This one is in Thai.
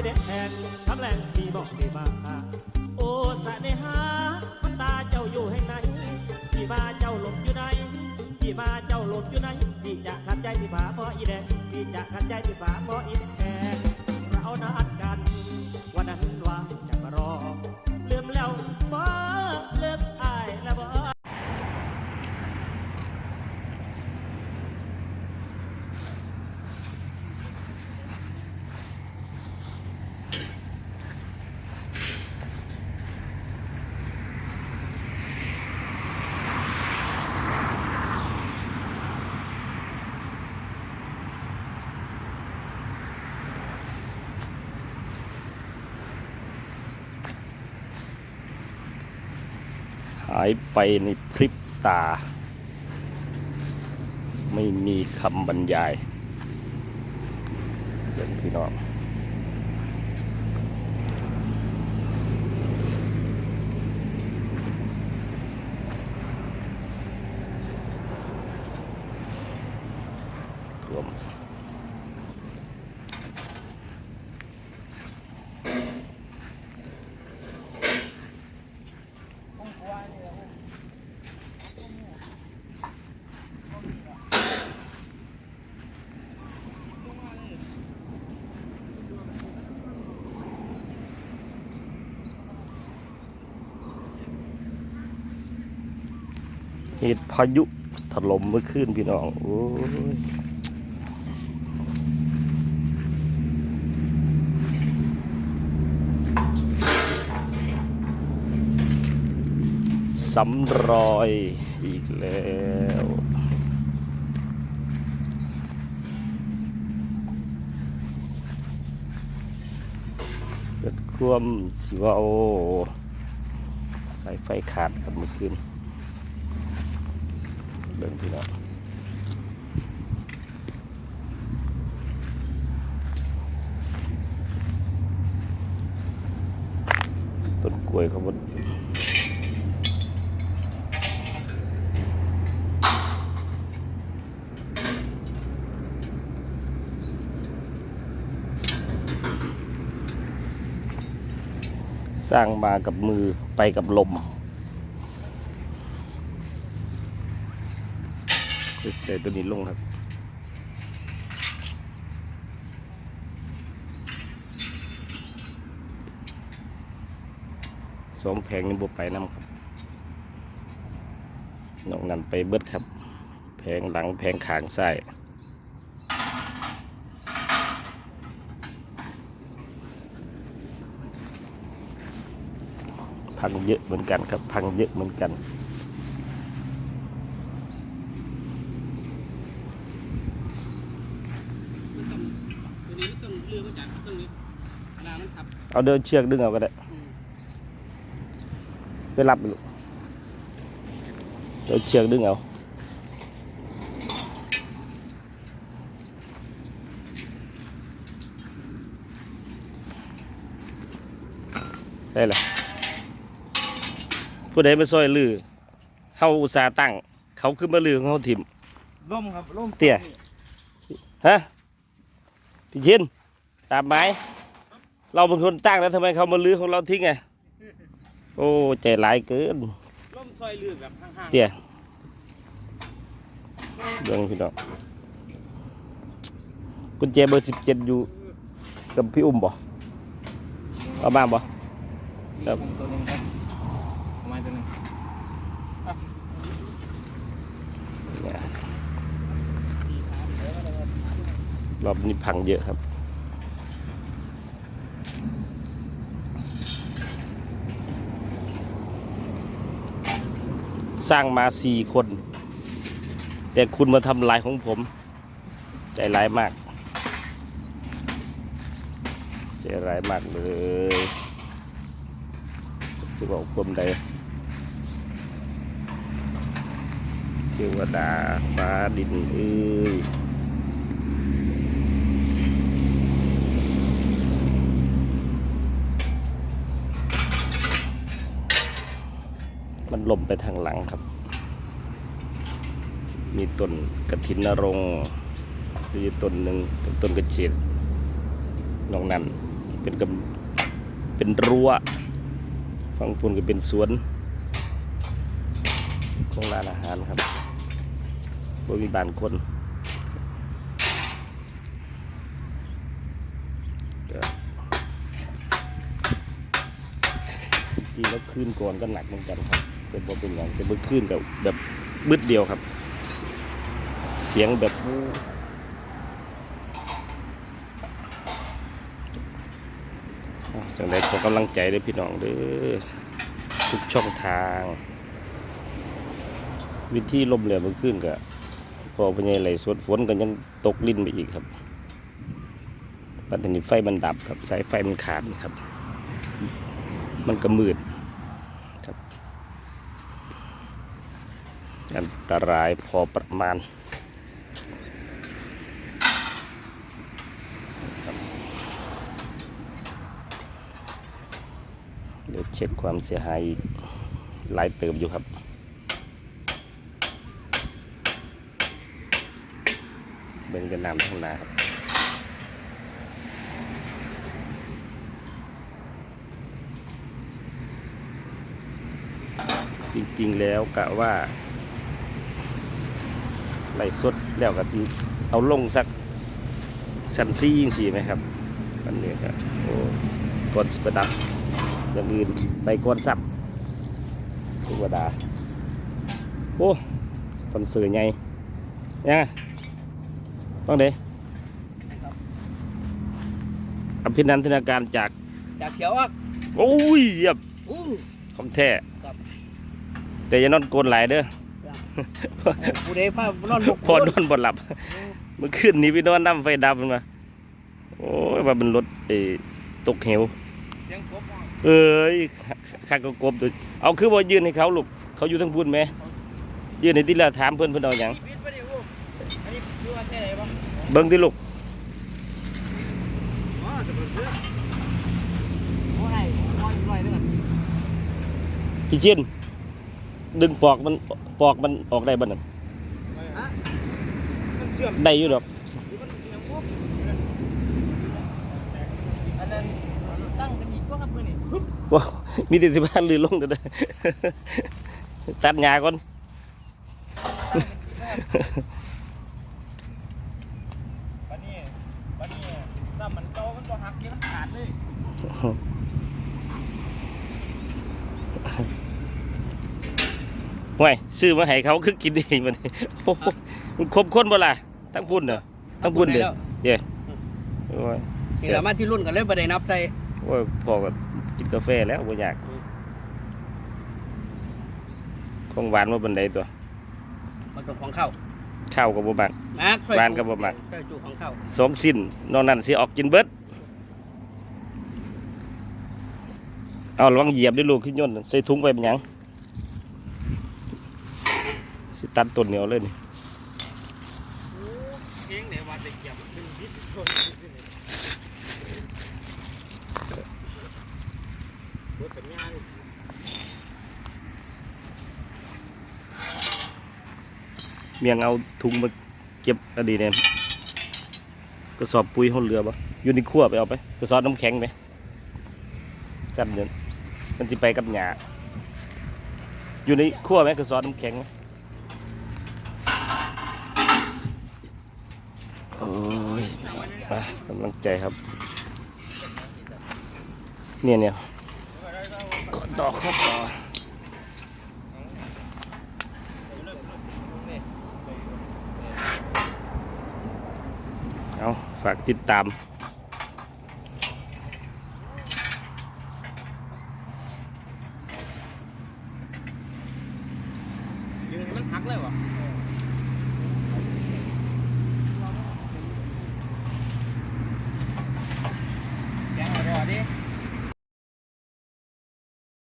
อีแดงทำแรงมีบอกดีมาโอ้สะเนหามันตาเจ้าอยู่แห่งไหนพี่มาเจ้าหลบอยู่ไหนพี่มาเจ้าหลบอยู่ไหนพี่จะขัดใจพี่ผาเพราะอีแดงพี่จะขัดใจพี่ผาเพราะอีแดงายไปในพริบตา ไม่มีคำบรรยายเพื่อนพี่น้องท่วม เหตุพายุถล่มเมื่อคืนพี่น้อง โอ้ยสำรอยอีกแล้วเกิดความสิว่าโอ้สายไฟขาดครับเมื่อคืน เดินพี่น้องต้นกล้วยเขาบนสร้างมากับมือไปกับลม จะใส่ตัวนี้ลงครับสองแผงนี่บวไปน้ำครับนอกนั้นไปเบิดครับ แผงหลังแผงขางซ้ายพังเยอะเหมือนกันครับ พังเยอะเหมือนกัน ตัวนี้ต้องเลือกมาจากตรงนี้ เวลามันขับเอาเดินเชือกดึงเอาก็ได้อืมไปรับไปลูกเดินเชือกดึงเอาได้ละผู้ใดมาซอยลือเขาอุตสาห์ตั้ง เขาขึ้นมาลือของเขาถิ่มร่มครับร่มเตี้ยฮะพี่ชินตามไม้ เราเป็นคนตั้งแล้วทำไมเขามาลือของเราทิ้งไงโอ้ใจร้ายเกินร่มซอยเลือกแบบห่างๆเตี้ยเรื่องพี่น้องกุญแจเบอร์สิบเจ็ดอยู่กับพี่อุ้มบ่เอาบ้างบ่ครับตัวหนึงครับประมาณตัวหนึงเนี่ยรอบนี้พังเยอะครับ สร้างมาสี่คน แต่คุณมาทำลายของผม ใจร้ายมาก ใจร้ายมากเลยสิบอกผมใดเทวดาฟ้าดินเอ้ย ล่มไปทางหลังครับ มีต้นกระถินนรงมีต้นหนึ่งเป็นต้นกระเฉดนอกนั้นเป็นกับเป็นรั้วฝั่งพุ่นก็เป็นสวนของร้านอาหารครับบ่มีบ้านคนก็จริงแล้วคืนก่อนก็หนักเหมือนกันครับ เป็นบ่เป็นอย่างแต่เมื่อคืนกับแบบบึดเดียวครับ เสียงแบบจังไดขอกำลังใจด้อพี่น้องเด้อทุกช่องทาง วิธีลมเหลวมันขึ้นก็พอพญายไหลสวดฝนก็ยังตกลิ้นไปอีกครับปัจจุบันไฟมันดับครับสายไฟมันขาดครับ มันก็มืดครับ อันตรายพอประมาณเดี๋ยวเช็คความเสียหายอีกหลายเติมอยู่ครับเบิ่งกันน้ำทางหนาครับจริงๆแล้วกะว่า ไล่สดแล้วก็ที่เอาลงสักสันซี่ยิงสีไหมครับอันนี้ครับโอ้กดสเปดับอย่างอื่นไปก้อนสับธรรมดาโอ้สปอนเซอร์ใหญ่ยังไงต้องเด้อภินันทนาการจาก จากเขียวอะโอ้ยเยียบอู้คำแท้ครับแต่อย่านอนโกนหลายเด้อ ผู้ใดพานอนบกพอนอนบ่หลับเมื่อคืนนี้พี่นอนน้ำไฟดับมันมาโอ้ยว่าเป็นรถไอ้ตกเหวเสียงกบอะเอ้ยข้าก็กบตัวเอาคือบ่ยืนให้เขาลูกเขาอยู่ทั้งบุญไหมยืนในที่ละถามเพิ่นเพิ่นเอาหยังนี่ปิดไปดิอู้อันนี้ดูว่าแค่ไหนบ้างเบิ่งที่ลูกอ๋อจะเป็นเสื้อโอ้ยโอ้ยร้อยเด้อพี่ชินดึงปอกมัน ปอกมันออกได้บ่นั่นฮะมันเชื่อมได้อยู่ดอกหรือมันเชื่อมพวกอันนั้นตั้งกันอีกพวกครับมือนี่ว้าวมีแต่สิบ้านลือลงเด้อเด้อตัดหญ้าก่อนวันนี้วันนี้ถ้ามันโตมันก็หักเดี๋ยวมันขาดเลย ห่วยซื้อมาให้เขาคือกินเองมันโอ้โหมันครบคนบ่ล่ะทั้งพุ่นเด้อทั้งพุ่นเด้อเย้โอ้ยนี่เสียแหละมาที่รุ่นกันเลยประเด็นนับใส่โอ้ยพอกับกินกาแฟแล้วบ่อยากของหวานมาบันไดตัวมันเป็นของเข้าข้าวก็บ่มักนะค่อยบ้านก็บ่มักค่อยจูของเข้าสองสิ้นนอกนั้นสิออกกินเบิดเอาระวังเหยียบด้วยลูกขึ้นยนต์ใส่ถุงไปเป็นหยัง สิตัดต้นเหนียวเลยนี่เมียเก็บเป็นพิษคนรถสัญญาณเมียงเอาถุงมาเก็บอดีเนี่ยกระสอบปุ๋ยห้องเรือบ่อยู่ในขั้วไปเอาไปกระสอบน้ำแข็งไหมจับเดินมันสิไปกับหญ้าอยู่ในขั้วไหมกระสอบน้ำแข็งไหมโอ้ย กำลังใจครับ เนี่ยเนี่ยกดต่อข้อต่อเอาฝากติดตามยืนให้มันหักเลยวะ